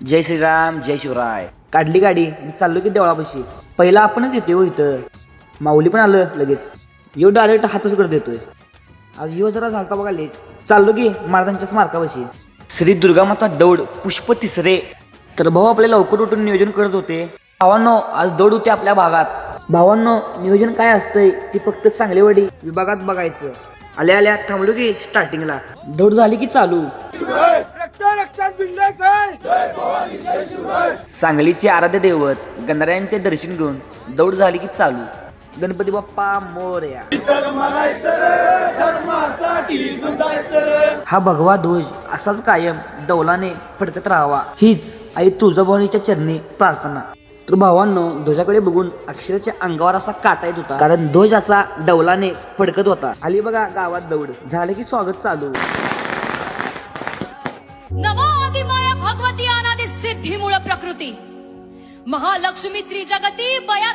जय श्रीराम जय शिवराय. काढली गाडी आणि चाललो की देवळापाशी. पहिला आपणच येतोय हो इथं. माऊली पण आलं लगेच. यो डायरेक्ट हातच करत देतोय आज यो जरा झालता बघा लेट चाललो की महाराजांच्या स्मारकापाशी. श्री दुर्गामाता दौड पुष्प तिसरे. तर भाऊ आपले लवकर उठून नियोजन करत होते. भावांनो आज दौड होते आपल्या भागात. भावांनो नियोजन काय असतंय ती फक्त सांगलेवाडी विभागात बघायचं. आल्या आल्या थांबलो की स्टार्टिंगला दौड झाली की चालू. सांगलीचे आराध्य दैवत गणरायांचे दर्शन घेऊन दौड झाली की चालू. गणपती बाप्पा मोर्या. हा भगवा ध्वज असाच कायम डौलाने फडकत राहावा. हीच आई तुळजाभवानीच्या चरणी प्रार्थना. तर भावांनो ध्वजाकडे बघून अक्षराच्या अंगावर असा काटा येत होता. कारण ध्वज असा डौलाने फडकत होता. आली बघा गावात दौड. झालं की स्वागत चालू. नमो भगवती अनादि प्रकृती. महालक्ष्मी त्रिजगती बया